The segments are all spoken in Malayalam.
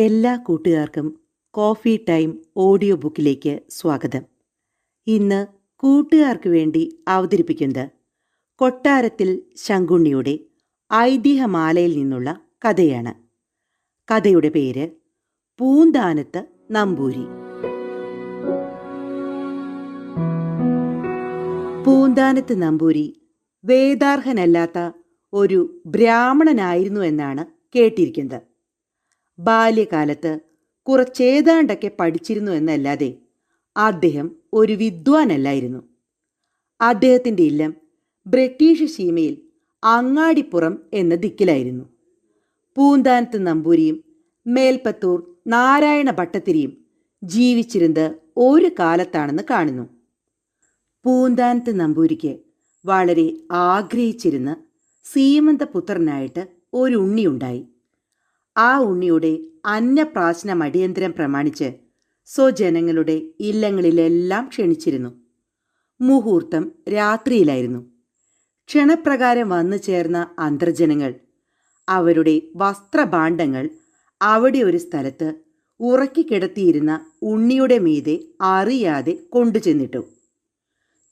എല്ലാ കൂട്ടുകാർക്കും കോഫി ടൈം ഓഡിയോ ബുക്കിലേക്ക് സ്വാഗതം. ഇന്ന് കൂട്ടുകാർക്ക് വേണ്ടി അവതരിപ്പിക്കുന്നത് കൊട്ടാരത്തിൽ ശങ്കുണ്ണിയുടെ ഐതിഹ്യമാലയിൽ നിന്നുള്ള കഥയാണ്. കഥയുടെ പേര് പൂന്താനത്ത് നമ്പൂരി. പൂന്താനത്ത് നമ്പൂരി വേദാർഹനല്ലാത്ത ഒരു ബ്രാഹ്മണനായിരുന്നു എന്നാണ് കേട്ടിരിക്കുന്നത്. ബാല്യകാലത്ത് കുറച്ചേതാണ്ടൊക്കെ പഠിച്ചിരുന്നു എന്നല്ലാതെ അദ്ദേഹം ഒരു വിദ്വാനല്ലായിരുന്നു. അദ്ദേഹത്തിന്റെ ഇല്ലം ബ്രിട്ടീഷ് സീമയിൽ അങ്ങാടിപ്പുറം എന്ന ദിക്കിലായിരുന്നു. പൂന്താനത്ത് നമ്പൂരിയും മേൽപ്പത്തൂർ നാരായണ ഭട്ടത്തിരിയും ജീവിച്ചിരുന്നത് ഒരു കാലത്താണെന്ന് കാണുന്നു. പൂന്താനത്ത് നമ്പൂരിക്ക് വളരെ ആഗ്രഹിച്ചിരുന്ന സീമന്തപുത്രനായിട്ട് ഒരു ഉണ്ണിയുണ്ടായി. ആ ഉണ്ണിയുടെ അന്നപ്രാശനം അടിയന്തരം പ്രമാണിച്ച് സ്വജനങ്ങളുടെ ഇല്ലങ്ങളിലെല്ലാം ക്ഷണിച്ചിരുന്നു. മുഹൂർത്തം രാത്രിയിലായിരുന്നു. ക്ഷണപ്രകാരം വന്നു ചേർന്ന അന്തർജനങ്ങൾ അവരുടെ വസ്ത്രഭാണ്ഡങ്ങൾ അവിടെ ഒരു സ്ഥലത്ത് ഉറക്കിക്കിടത്തിയിരുന്ന ഉണ്ണിയുടെ മീതെ അറിയാതെ കൊണ്ടുചെന്നിട്ടു.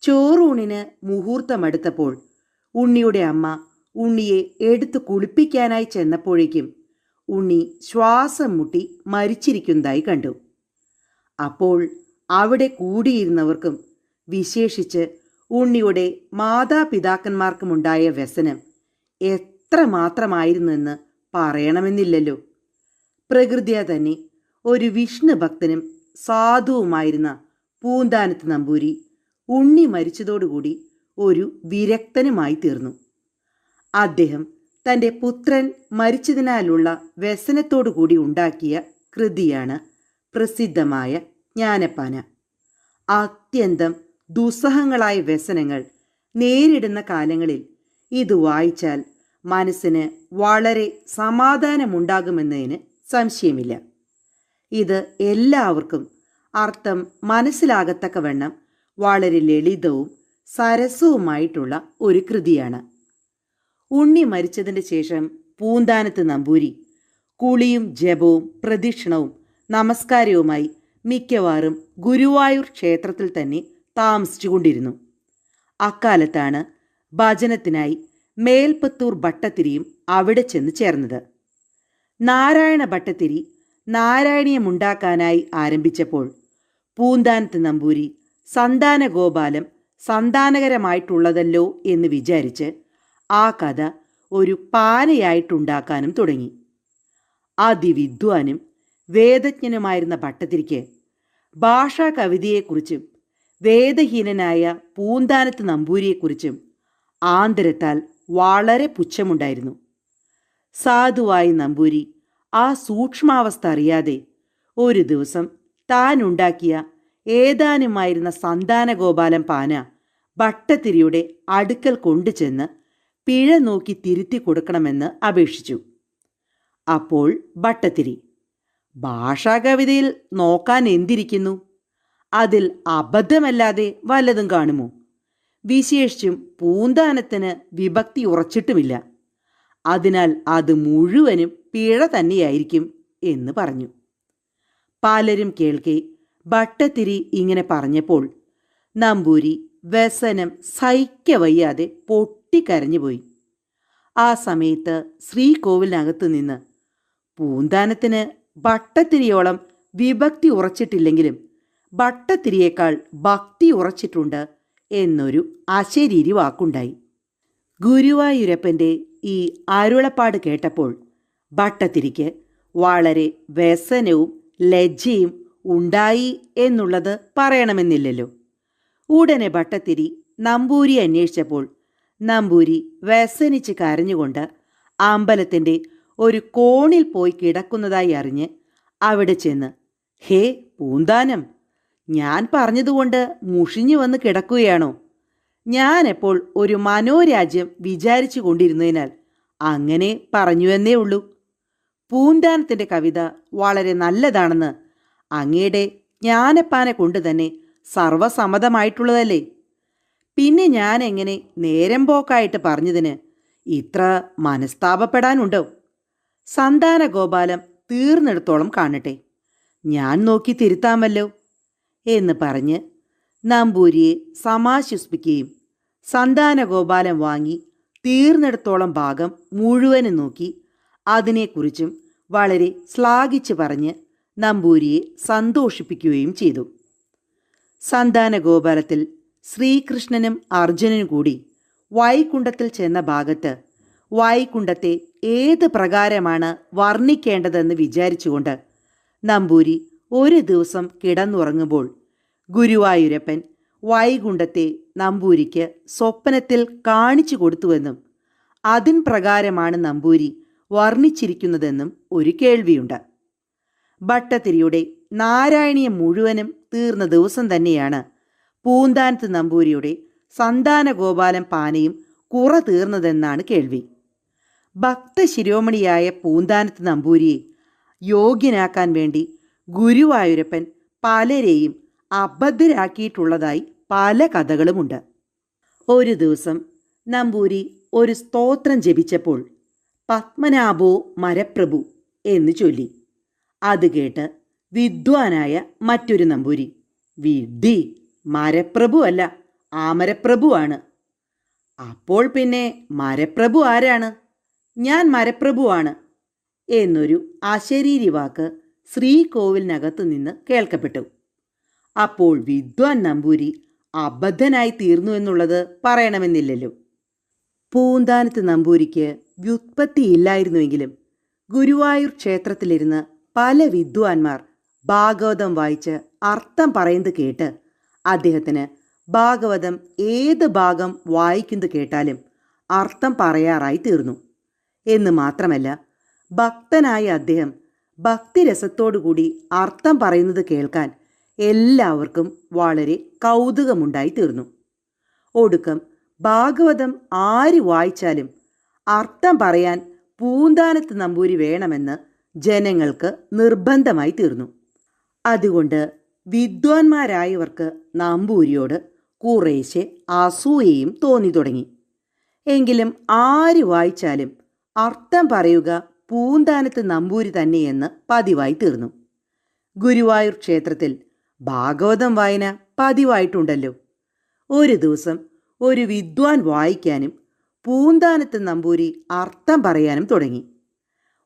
ചോറൂണിന് മുഹൂർത്തമെടുത്തപ്പോൾ ഉണ്ണിയുടെ അമ്മ ഉണ്ണിയെ എടുത്തു കുളിപ്പിക്കാനായി ചെന്നപ്പോഴേക്കും ഉണ്ണി ശ്വാസം മുട്ടി മരിച്ചിരിക്കുന്നതായി കണ്ടു. അപ്പോൾ അവിടെ കൂടിയിരുന്നവർക്കും വിശേഷിച്ച് ഉണ്ണിയുടെ മാതാപിതാക്കന്മാർക്കുമുണ്ടായ വ്യസനം എത്ര മാത്രമായിരുന്നെന്ന് പറയണമെന്നില്ലല്ലോ. പ്രകൃതിയ തന്നെ ഒരു വിഷ്ണു ഭക്തനും സാധുവുമായിരുന്ന പൂന്താനത്ത് നമ്പൂരി ഉണ്ണി മരിച്ചതോടുകൂടി ഒരു വിരക്തനുമായി തീർന്നു അദ്ദേഹം തന്റെ പുത്രൻ മരിച്ചതിനാലുള്ള വ്യസനത്തോടുകൂടി ഉണ്ടാക്കിയ കൃതിയാണ് പ്രസിദ്ധമായ ജ്ഞാനപ്പാന അത്യന്തം ദുസ്സഹങ്ങളായ വ്യസനങ്ങൾ നേരിടുന്ന കാലങ്ങളിൽ ഇത് വായിച്ചാൽ മനസ്സിന് വളരെ സമാധാനമുണ്ടാകുമെന്നതിന് സംശയമില്ല. ഇത് എല്ലാവർക്കും അർത്ഥം മനസ്സിലാകത്തക്കവണ്ണം വളരെ ലളിതവും സരസവുമായിട്ടുള്ള ഒരു കൃതിയാണ്. ഉണ്ണി മരിച്ചതിന്റെ ശേഷം പൂന്താനത്ത് നമ്പൂരി. കുളിയും ജപവും പ്രദക്ഷിണവും നമസ്കാരവുമായി മിക്കവാറും ഗുരുവായൂർ ക്ഷേത്രത്തിൽ തന്നെ താമസിച്ചുകൊണ്ടിരുന്നു. അക്കാലത്താണ് ഭജനത്തിനായി മേൽപ്പത്തൂർ ഭട്ടത്തിരിയും അവിടെ ചെന്ന് ചേർന്നത്. നാരായണ ഭട്ടത്തിരി നാരായണീയമുണ്ടാക്കാനായി ആരംഭിച്ചപ്പോൾ പൂന്താനത്ത് നമ്പൂരി സന്താന ഗോപാലം സന്താനകരമായിട്ടുള്ളതല്ലോ എന്ന് വിചാരിച്ച് ആ കഥ ഒരു പാനയായിട്ടുണ്ടാക്കാനും തുടങ്ങി. അതിവിദ്വാനും വേദജ്ഞനുമായിരുന്ന ഭട്ടതിരിക്ക് ഭാഷാ കവിതയെക്കുറിച്ചും വേദഹീനനായ പൂന്താനത്ത് നമ്പൂരിയെക്കുറിച്ചും ആന്തരത്താൽ വളരെ പുച്ഛമുണ്ടായിരുന്നു. സാധുവായി നമ്പൂരി ആ സൂക്ഷ്മാവസ്ഥ അറിയാതെ ഒരു ദിവസം താനുണ്ടാക്കിയ ഏതാനുമായിരുന്ന സന്താനഗോപാലം പാന ഭട്ടത്തിരിയുടെ അടുക്കൽ കൊണ്ടുചെന്ന് പിഴ നോക്കി തിരുത്തി കൊടുക്കണമെന്ന് അപേക്ഷിച്ചു. അപ്പോൾ ഭട്ടത്തിരി ഭാഷാകവിതയിൽ നോക്കാൻ എന്തിരിക്കുന്നു? അതിൽ അബദ്ധമല്ലാതെ വല്ലതും കാണുമോ? വിശേഷിച്ചും പൂന്താനത്തിന് വിഭക്തി ഉറച്ചിട്ടുമില്ല. അതിനാൽ അത് മുഴുവനും പിഴ തന്നെയായിരിക്കും എന്ന് പറഞ്ഞു. പലരും കേൾക്കെ ഭട്ടത്തിരി ഇങ്ങനെ പറഞ്ഞപ്പോൾ നമ്പൂരി വ്യസനം സഹിക്കവയ്യാതെ പൊട്ടിക്കരഞ്ഞുപോയി ആ സമയത്ത് ശ്രീകോവിലിനകത്തു നിന്ന് പൂന്താനത്തിന് ഭട്ടത്തിരിയോളം വിഭക്തി ഉറച്ചിട്ടില്ലെങ്കിലും ഭട്ടത്തിരിയേക്കാൾ ഭക്തി ഉറച്ചിട്ടുണ്ട് എന്നൊരു അശരീരി വാക്കുണ്ടായി. ഗുരുവായൂരപ്പന്റെ ഈ അരുളപ്പാട് കേട്ടപ്പോൾ ഭട്ടത്തിരിക്ക് വളരെ വ്യസനവും ലജ്ജയും ഉണ്ടായി എന്നുള്ളത് പറയണമെന്നില്ലല്ലോ. ഉടനെ ഭട്ടത്തിരി നമ്പൂരി അന്വേഷിച്ചപ്പോൾ നമ്പൂരി വ്യസനിച്ച് കരഞ്ഞുകൊണ്ട് അമ്പലത്തിന്റെ ഒരു കോണിൽ പോയി കിടക്കുന്നതായി അറിഞ്ഞ് അവിടെ ചെന്ന് ഹേ പൂന്താനം ഞാൻ പറഞ്ഞതുകൊണ്ട് മുഷിഞ്ഞു വന്ന് കിടക്കുകയാണോ? ഞാനെപ്പോൾ ഒരു മനോരാജ്യം വിചാരിച്ചു കൊണ്ടിരുന്നതിനാൽ അങ്ങനെ പറഞ്ഞുവെന്നേ ഉള്ളൂ. പൂന്താനത്തിന്റെ കവിത വളരെ നല്ലതാണെന്ന് അങ്ങയുടെ ജ്ഞാനപ്പാനെ കൊണ്ട് തന്നെ സർവസമ്മതമായിട്ടുള്ളതല്ലേ പിന്നെ ഞാൻ എങ്ങനെ നേരം പോക്കായിട്ട് പറഞ്ഞതിന് ഇത്ര മനസ്താപപ്പെടാനുണ്ടോ? സന്താന ഗോപാലം തീർന്നിടത്തോളം കാണട്ടെ. ഞാൻ നോക്കി തിരുത്താമല്ലോ എന്ന് പറഞ്ഞ് നമ്പൂരിയെ സമാശ്വസിപ്പിക്കുകയും സന്താനഗോപാലം വാങ്ങി തീർന്നിടത്തോളം ഭാഗം മുഴുവനും നോക്കി അതിനെക്കുറിച്ചും വളരെ ശ്ലാഘിച്ച് പറഞ്ഞ് നമ്പൂരിയെ സന്തോഷിപ്പിക്കുകയും ചെയ്തു. സന്താനഗോപാലത്തിൽ ശ്രീകൃഷ്ണനും അർജുനനും കൂടി വൈകുണ്ഠത്തിൽ ചെന്ന ഭാഗത്ത് വൈകുണ്ഠത്തെ ഏത് പ്രകാരമാണ് വർണിക്കേണ്ടതെന്ന് വിചാരിച്ചുകൊണ്ട് നമ്പൂരി ഒരു ദിവസം കിടന്നുറങ്ങുമ്പോൾ ഗുരുവായൂരപ്പൻ വൈകുണ്ഠത്തെ നമ്പൂരിക്ക് സ്വപ്നത്തിൽ കാണിച്ചു കൊടുത്തുവെന്നും അതിൻ പ്രകാരമാണ് നമ്പൂരി വർണിച്ചിരിക്കുന്നതെന്നും ഒരു കേൾവിയുണ്ട്. ഭട്ടതിരിയുടെ നാരായണീയം മുഴുവനും തീർന്ന ദിവസം തന്നെയാണ് പൂന്താനത്ത് നമ്പൂരിയുടെ സന്താനഗോപാലം പാനയും കുറ തീർന്നതെന്നാണ് കേൾവി. ഭക്തശിരോമണിയായ പൂന്താനത്ത് നമ്പൂരിയെ യോഗ്യനാക്കാൻ വേണ്ടി ഗുരുവായൂരപ്പൻ പലരെയും അബദ്ധരാക്കിയിട്ടുള്ളതായി പല കഥകളുമുണ്ട്. ഒരു ദിവസം നമ്പൂരി ഒരു സ്തോത്രം ജപിച്ചപ്പോൾ പത്മനാഭോ മരപ്രഭു എന്ന് ചൊല്ലി. അത് കേട്ട് വിദ്വാനായ മറ്റൊരു നമ്പൂരി വിഡ്ഢി മരപ്രഭു അല്ല ആമരപ്രഭുവാണ്. അപ്പോൾ പിന്നെ മരപ്രഭു ആരാണ്? ഞാൻ മരപ്രഭുവാണ് എന്നൊരു അശരീരി വാക്ക് ശ്രീകോവിലിനകത്തു നിന്ന് കേൾക്കപ്പെട്ടു. അപ്പോൾ വിദ്വാൻ നമ്പൂരി അബദ്ധനായി തീർന്നു എന്നുള്ളത് പറയണമെന്നില്ലല്ലോ. പൂന്താനത്ത് നമ്പൂരിക്ക് വ്യുത്പത്തിയില്ലായിരുന്നുവെങ്കിലും ഗുരുവായൂർ ക്ഷേത്രത്തിലിരുന്ന് പല വിദ്വാൻമാർ ഭാഗവതം വായിച്ച് അർത്ഥം പറയുന്നത് കേട്ട് അദ്ദേഹത്തിന് ഭാഗവതം ഏത് ഭാഗം വായിക്കുന്നത് കേട്ടാലും അർത്ഥം പറയാറായി തീർന്നു. എന്ന് മാത്രമല്ല ഭക്തനായ അദ്ദേഹം ഭക്തിരസത്തോടുകൂടി അർത്ഥം പറയുന്നത് കേൾക്കാൻ എല്ലാവർക്കും വളരെ കൗതുകമുണ്ടായി തീർന്നു. ഒടുക്കം ഭാഗവതം ആര് വായിച്ചാലും അർത്ഥം പറയാൻ പൂന്താനത്ത് നമ്പൂരി വേണമെന്ന് ജനങ്ങൾക്ക് നിർബന്ധമായി തീർന്നു. അതുകൊണ്ട് വിദ്വാൻമാരായവർക്ക് നാമ്പൂരിയോട് കുറേശ്ശെ അസൂയയും തോന്നി തുടങ്ങി. എങ്കിലും ആര് വായിച്ചാലും അർത്ഥം പറയുക പൂന്താനത്ത് നമ്പൂരി തന്നെയെന്ന് പതിവായി തീർന്നു. ഗുരുവായൂർ ക്ഷേത്രത്തിൽ ഭാഗവതം വായന പതിവായിട്ടുണ്ടല്ലോ. ഒരു ദിവസം ഒരു വിദ്വാൻ വായിക്കാനും പൂന്താനത്ത് നമ്പൂരി അർത്ഥം പറയാനും തുടങ്ങി.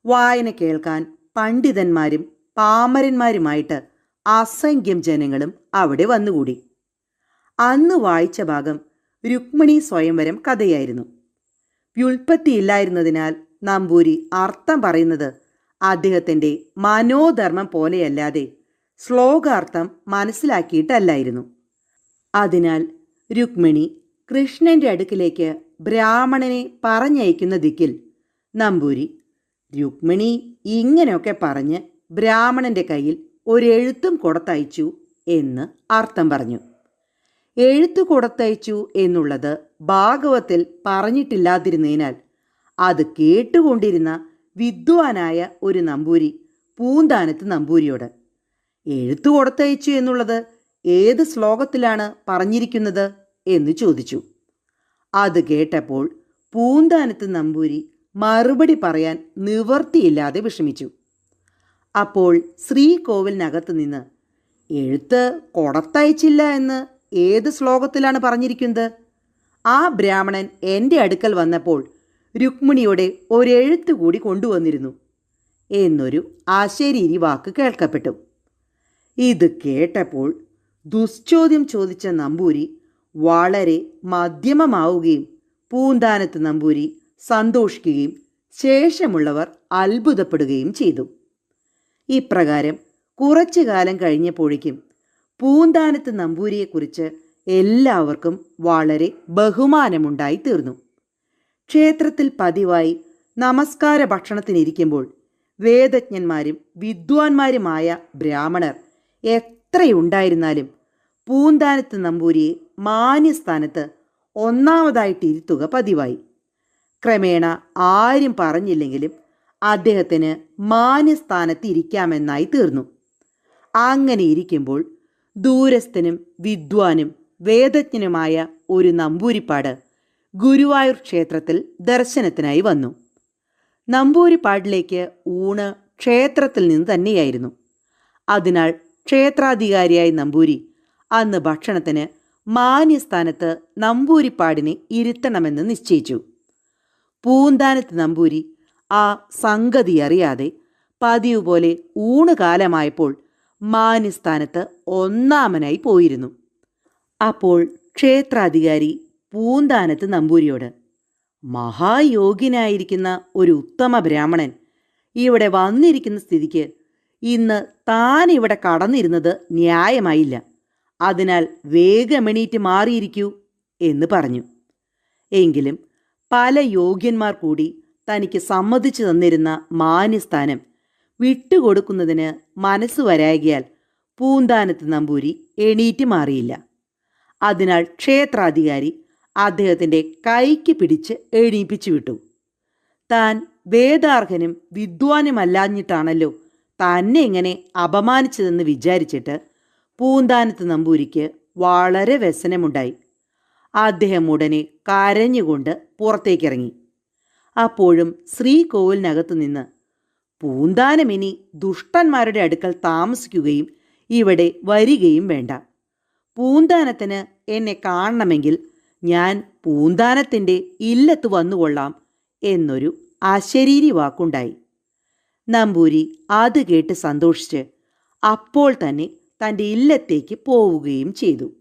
വായന കേൾക്കാൻ പണ്ഡിതന്മാരും പാമരന്മാരുമായിട്ട് അസംഖ്യം ജനങ്ങളും അവിടെ വന്നുകൂടി. അന്ന് വായിച്ച ഭാഗം രുക്മിണി സ്വയംവരം കഥയായിരുന്നു. വ്യുൽപ്പത്തിയില്ലായിരുന്നതിനാൽ നമ്പൂരി അർത്ഥം പറയുന്നത് അദ്ദേഹത്തിന്റെ മനോധർമ്മം പോലെയല്ലാതെ ശ്ലോകാർത്ഥം മനസ്സിലാക്കിയിട്ടല്ലായിരുന്നു. അതിനാൽ രുക്മിണി കൃഷ്ണന്റെ അടുക്കിലേക്ക് ബ്രാഹ്മണനെ പറഞ്ഞയക്കുന്ന ദിക്കിൽ നമ്പൂരി രുക്മിണി ഇങ്ങനെയൊക്കെ പറഞ്ഞ് ബ്രാഹ്മണന്റെ കയ്യിൽ ഒരെഴുത്തും കൊടുത്തയച്ചു എന്ന് അർത്ഥം പറഞ്ഞു. എഴുത്ത് കൊടുത്തയച്ചു എന്നുള്ളത് ഭാഗവത്തിൽ പറഞ്ഞിട്ടില്ലാതിരുന്നതിനാൽ അത് കേട്ടുകൊണ്ടിരുന്ന വിദ്വാനായ ഒരു നമ്പൂരി പൂന്താനത്ത് നമ്പൂരിയോട് എഴുത്തു കൊടുത്തയച്ചു എന്നുള്ളത് ഏത് ശ്ലോകത്തിലാണ് പറഞ്ഞിരിക്കുന്നത്? എന്ന് ചോദിച്ചു. അത് കേട്ടപ്പോൾ പൂന്താനത്ത് നമ്പൂരി മറുപടി പറയാൻ നിവർത്തിയില്ലാതെ വിഷമിച്ചു. അപ്പോൾ ശ്രീകോവിലിനകത്ത് നിന്ന് എഴുത്ത് കൊടത്തയച്ചില്ല എന്ന് ഏത് ശ്ലോകത്തിലാണ് പറഞ്ഞിരിക്കുന്നത്? ആ ബ്രാഹ്മണൻ എന്റെ അടുക്കൽ വന്നപ്പോൾ രുക്മിണിയുടെ ഒരെഴുത്ത് കൂടി കൊണ്ടുവന്നിരുന്നു. എന്നൊരു ആശരീരി വാക്ക് കേൾക്കപ്പെട്ടു. ഇത് കേട്ടപ്പോൾ ദുശ്ചോദ്യം ചോദിച്ച നമ്പൂരി വളരെ മധ്യമമാവുകയും പൂന്താനത്ത് നമ്പൂരി സന്തോഷിക്കുകയും ശേഷമുള്ളവർ അത്ഭുതപ്പെടുകയും ചെയ്തു. ഇപ്രകാരം കുറച്ചു കാലം കഴിഞ്ഞപ്പോഴേക്കും പൂന്താനത്ത് നമ്പൂരിയെക്കുറിച്ച് എല്ലാവർക്കും വളരെ ബഹുമാനമുണ്ടായി തീർന്നു. ക്ഷേത്രത്തിൽ പതിവായി നമസ്കാര ഭക്ഷണത്തിനിരിക്കുമ്പോൾ വേദജ്ഞന്മാരും വിദ്വാൻമാരുമായ ബ്രാഹ്മണർ എത്രയുണ്ടായിരുന്നാലും പൂന്താനത്ത് നമ്പൂരിയെ മാന്യസ്ഥാനത്ത് ഒന്നാമതായിട്ടിരുത്തുക പതിവായി. ക്രമേണ ആരും പറഞ്ഞില്ലെങ്കിലും അദ്ദേഹത്തിന് മാന്യസ്ഥാനത്ത് ഇരിക്കാമെന്നായി തീർന്നു. അങ്ങനെ ഇരിക്കുമ്പോൾ ദൂരസ്ഥനും വിദ്വാനും വേദജ്ഞനുമായ ഒരു നമ്പൂരിപ്പാട് ഗുരുവായൂർ ക്ഷേത്രത്തിൽ ദർശനത്തിനായി വന്നു. നമ്പൂരിപ്പാടിലേക്ക് ഊണ് ക്ഷേത്രത്തിൽ നിന്ന് തന്നെയായിരുന്നു. അതിനാൽ ക്ഷേത്രാധികാരിയായ നമ്പൂരി അന്ന് ഭക്ഷണത്തിന് മാന്യസ്ഥാനത്ത് നമ്പൂരിപ്പാടിനെ ഇരുത്തണമെന്ന് നിശ്ചയിച്ചു. പൂന്താനത്ത് നമ്പൂരി ആ സംഗതി അറിയാതെ പതിവ് പോലെ ഊണുകാലമായപ്പോൾ മാന്യസ്ഥാനത്ത് ഒന്നാമനായി പോയിരുന്നു. അപ്പോൾ ക്ഷേത്രാധികാരി പൂന്താനത്ത് നമ്പൂരിയോട് മഹായോഗ്യനായിരിക്കുന്ന ഒരു ഉത്തമ ബ്രാഹ്മണൻ ഇവിടെ വന്നിരിക്കുന്ന സ്ഥിതിക്ക് ഇന്ന് താൻ ഇവിടെ കടന്നിരുന്നത് ന്യായമായില്ല. അതിനാൽ വേഗമെണീറ്റ് മാറിയിരിക്കൂ എന്ന് പറഞ്ഞു. എങ്കിലും പല യോഗ്യന്മാർ കൂടി തനിക്ക് സമ്മതിച്ചു തന്നിരുന്ന മാന്യസ്ഥാനം വിട്ടുകൊടുക്കുന്നതിന് മനസ്സ് വരാകിയാൽ പൂന്താനത്ത് നമ്പൂരി എണീറ്റ് മാറിയില്ല. അതിനാൽ ക്ഷേത്രാധികാരി അദ്ദേഹത്തിന്റെ കൈക്ക് പിടിച്ച് എണീപ്പിച്ചു വിട്ടു. താൻ വേദാർഹനും വിദ്വാനുമല്ലാഞ്ഞിട്ടാണല്ലോ തന്നെ ഇങ്ങനെ അപമാനിച്ചതെന്ന് വിചാരിച്ചിട്ട് പൂന്താനത്ത് നമ്പൂരിക്ക് വളരെ വ്യസനമുണ്ടായി. അദ്ദേഹം ഉടനെ കരഞ്ഞുകൊണ്ട് പുറത്തേക്കിറങ്ങി. അപ്പോഴും ശ്രീകോവിലിനകത്തു നിന്ന് പൂന്താനമിനി ദുഷ്ടന്മാരുടെ അടുക്കൽ താമസിക്കുകയും ഇവിടെ വരികയും വേണ്ട. പൂന്താനത്തിന് എന്നെ കാണണമെങ്കിൽ ഞാൻ പൂന്താനത്തിന്റെ ഇല്ലത്ത് വന്നുകൊള്ളാം എന്നൊരു അശരീരി വാക്കുണ്ടായി. നമ്പൂരി അത് കേട്ട് സന്തോഷിച്ച് അപ്പോൾ തന്നെ തന്റെ ഇല്ലത്തേക്ക് പോവുകയും ചെയ്തു.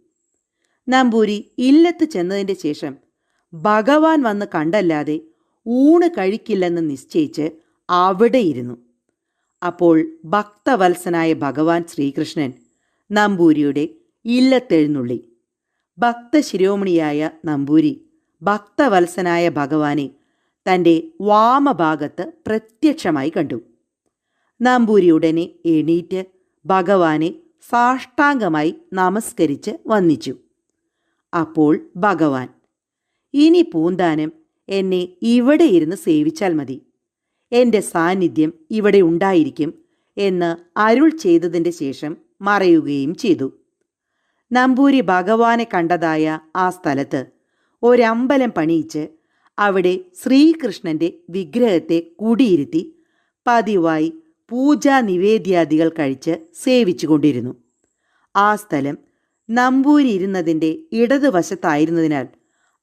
നമ്പൂരി ഇല്ലത്ത് ചെന്നതിന്റെ ശേഷം ഭഗവാൻ വന്ന് കണ്ടല്ലാതെ ഊണ് കഴിക്കില്ലെന്ന് നിശ്ചയിച്ച് അവിടെ ഇരുന്നു അപ്പോൾ ഭക്തവത്സനായ ഭഗവാൻ ശ്രീകൃഷ്ണൻ നമ്പൂരിയുടെ ഇല്ലത്തെഴുന്നുള്ളി. ഭക്തശിരോമണിയായ നമ്പൂരി ഭക്തവത്സനായ ഭഗവാനെ തന്റെ വാമഭാഗത്ത് പ്രത്യക്ഷമായി കണ്ടു. നമ്പൂരി ഉടനെ എണീറ്റ് ഭഗവാനെ സാഷ്ടാംഗമായി നമസ്കരിച്ച് വന്നിച്ചു അപ്പോൾ ഭഗവാൻ ഇനി പൂന്താനം എന്നെ ഇവിടെ ഇരുന്ന് സേവിച്ചാൽ മതി. എന്റെ സാന്നിധ്യം ഇവിടെ ഉണ്ടായിരിക്കും എന്ന് അരുൾ ചെയ്തതിന്റെ ശേഷം മറയുകയും ചെയ്തു. നമ്പൂരി ഭഗവാനെ കണ്ടതായ ആ സ്ഥലത്ത് ഒരമ്പലം പണിയിച്ച് അവിടെ ശ്രീകൃഷ്ണന്റെ വിഗ്രഹത്തെ കൂടിയിരുത്തി പതിവായി പൂജാ നിവേദ്യാദികൾ കഴിച്ച് സേവിച്ചുകൊണ്ടിരുന്നു. ആ സ്ഥലം നമ്പൂരി ഇരുന്നതിന്റെ ഇടതുവശത്തായിരുന്നതിനാൽ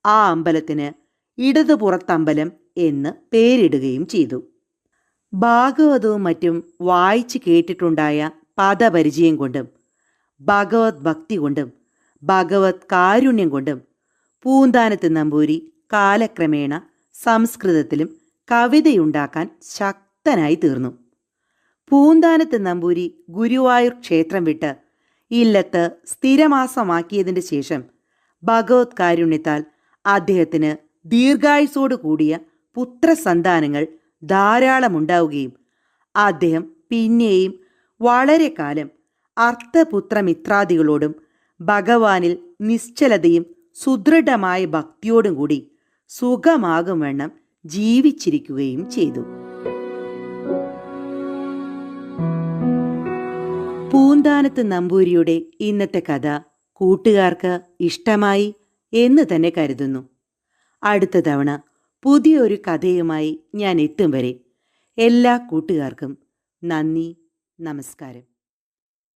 ആ അമ്പലത്തിന് ഇടതുപുറത്തമ്പലം എന്ന് പേരിടുകയും ചെയ്തു. ഭാഗവതവും മറ്റും വായിച്ചു കേട്ടിട്ടുണ്ടായ പദപരിചയം കൊണ്ടും ഭഗവത് ഭക്തി കൊണ്ടും ഭഗവത് കാരുണ്യം കൊണ്ടും പൂന്താനത്ത് നമ്പൂരി കാലക്രമേണ സംസ്കൃതത്തിലും കവിതയുണ്ടാക്കാൻ ശക്തനായി തീർന്നു. പൂന്താനത്ത് നമ്പൂരി ഗുരുവായൂർ ക്ഷേത്രം വിട്ട് ഇല്ലത്ത് സ്ഥിരമാസമാക്കിയതിന് ശേഷം ഭഗവത് കാരുണ്യത്താൽ അദ്ദേഹത്തിന് ദീർഘായുസോടു കൂടിയ പുത്രസന്താനങ്ങൾ ധാരാളമുണ്ടാവുകയും അദ്ദേഹം പിന്നെയും വളരെ കാലം അർത്ഥപുത്രമിത്രാദികളോടും ഭഗവാനിൽ നിശ്ചലതയും സുദൃഢമായ ഭക്തിയോടും കൂടി സുഖമാകും വണ്ണം ജീവിച്ചിരിക്കുകയും ചെയ്തു. പൂന്താനത്ത് നമ്പൂരിയുടെ ഇന്നത്തെ കഥ കൂട്ടുകാർക്ക് ഇഷ്ടമായി എന്ന് തന്നെ കരുതുന്നു. അടുത്ത തവണ പുതിയൊരു കഥയുമായി ഞാൻ എത്തും വരെ എല്ലാ കൂട്ടുകാർക്കും നന്ദി നമസ്കാരം.